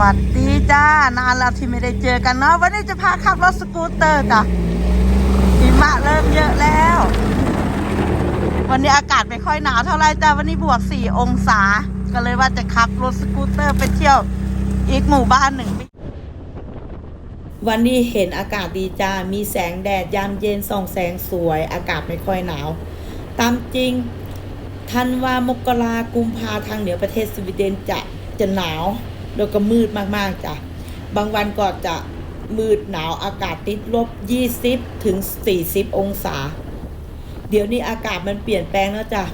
วัสดีจ้านานแล้วที่ไม่ได้เจอกันเนาะวันนี้จะพาขับรถสกูตเตอร์จ้ะหิมะเริ่มเยอะแล้ว วันนี้อากาศไม่ค่อยหนาวเท่าไรจ้ะวันนี้บวกสี่องศา ก็เลยว่าจะขับรถสกูตเตอร์ไปเที่ยวอีกหมู่บ้านหนึ่งวันนี้เห็นอากาศดีจ้า มีแสงแดดยามเย็นส่องแสงสวย อากาศไม่ค่อยหนาว ตามจริงธันวามกรากุมภาทางเหนือประเทศสวีเดนจะจะหนาว แล้วก็มืดมากๆจ้ะ บางวันก็จะมืดหนาวอากาศติดลบ 20 ถึง 40 องศา เดี๋ยวนี้อากาศมันเปลี่ยนแปลงแล้วจ้ะ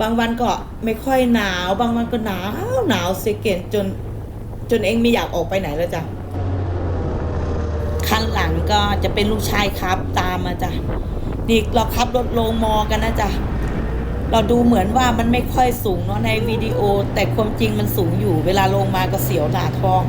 บางวันก็ไม่ค่อยหนาว บางวันก็หนาวหนาวเสยเกนจนจนเองไม่อยากออกไปไหนแล้วจ้ะคันหลังก็จะเป็นลูกชายครับตามมาจ้ะนี่เราขับรถลงมอกันนะจ๊ะ เราดูเหมือนว่ามันไม่ค่อยสูงเนาะในวิดีโอ แต่ความจริงมันสูงอยู่เวลาลงมาก็เสียวหน้าท้อง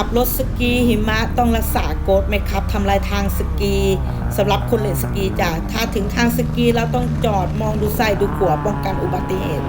ขับรถสกีหิมะต้องรักษากฎไหมครับทำลายทางสกีสำหรับคนเล่นสกีจ้ะถ้าถึงทางสกีเราต้องจอดมองดูซ้ายดูขวาป้องกันอุบัติเหตุ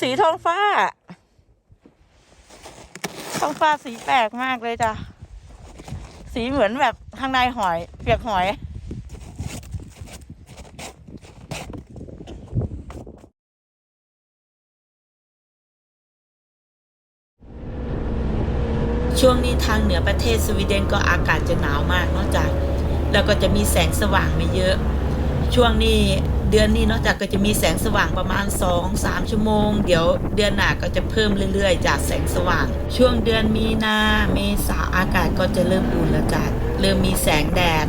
สีท้องฟ้า ท้องฟ้าสีแปลกมากเลยจ้ะ สีเหมือนแบบข้างในหอย เปียกหอย ช่วงนี้ทางเหนือประเทศสวีเดนก็อากาศจะหนาวมากนอกจาก แล้วก็จะมีแสงสว่างไม่เยอะ ช่วงนี้เดือนนี้นอกจากก็จะมีแสงสว่างประมาณ 2-3 ชั่วโมง เดี๋ยวเดือนหน้าก็จะเพิ่มเรื่อยๆ จากแสงสว่าง ช่วงเดือนมีนาเมษาอากาศก็จะเริ่มอุ่นแล้วจ้ะเริ่มมีแสงแดด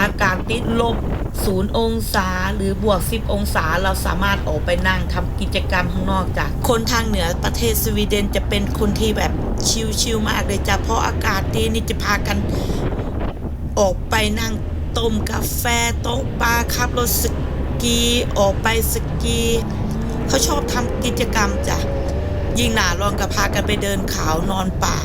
อากาศติดลบศูนย์องศาหรือบวก 10 องศาเราสามารถออกไปนั่งทำกิจกรรมข้างนอกจาก คนทางเหนือประเทศสวีเดนจะเป็นคนที่แบบชิลๆมากเลยจ้ะเพราะอากาศดีนี่จะพากันออกไปนั่ง ต้มกาแฟโต๊ะปลาขับรถสกีออกไปสกีเขาชอบทำกิจกรรมจ้ะยิ่งหนาลองกับพากันไปเดินเขานอนป่า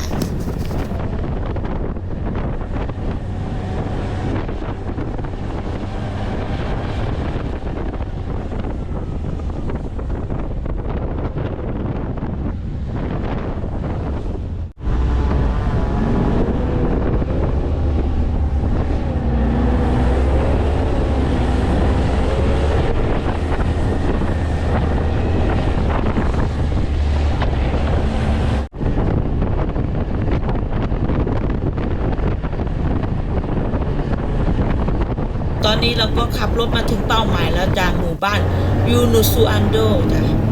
นี้เราก็ขับรถมาถึงเป้าหมายแล้วจากหมู่บ้านยูนุสุอันโดจ้ะ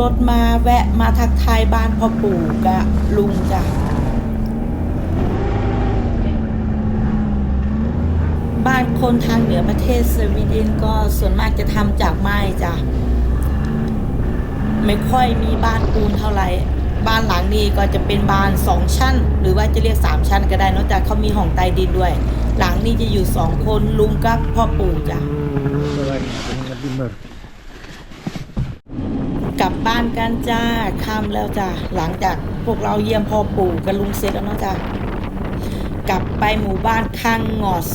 รถมาแวะมาทักทายบ้านพ่อปู่กับลุงจ้ะบ้านคนทางเหนือประเทศสวีเดนก็ส่วนมากจะทำจากไม้จ้ะไม่ค่อยมีบ้านปูนเท่าไหร่บ้านหลังนี้ก็จะเป็นบ้านสองชั้น หรือว่าจะเรียกสามชั้นก็ได้นอกจากเขามีห้องใต้ดินด้วย หลังนี้จะอยู่สองคนลุงกับพ่อปู่จ้ะ ลับบ้านกันจ้าค่ำแล้วจ้ะหลังจากพวกเราเยี่ยมพ่อปู่กับลุงเสร็จแล้วเนาะจ้ะกลับไปหมู่บ้านข้างงอส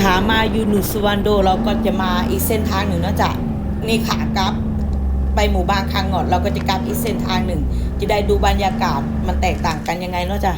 ขามายูนุสวันโดเราก็จะมาอีกเส้นทางหนึ่งเนาะจ้ะนี่ขากลับ ไปหมู่บ้านคางงอด เราก็จะกลับอีกเส้นทางหนึ่ง จะได้ดูบรรยากาศมันแตกต่างกันยังไงเนาะจ้ะ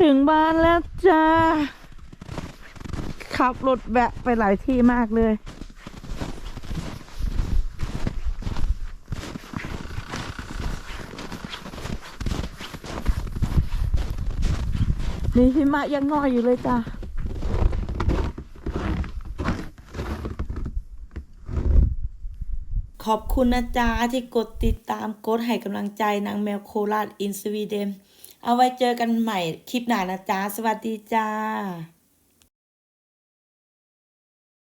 ถึงบ้านแล้วจ้า ขับรถแบะไปหลายที่มากเลย นี่หิมะยังน้อยอยู่เลยจ้าขอบคุณนะจ๊ะที่กดติดตามกดให้กำลังใจนางแมวโคราชอินสวีเดน เอาไว้เจอกันใหม่คลิปหน้านะจ๊ะ สวัสดีจ้า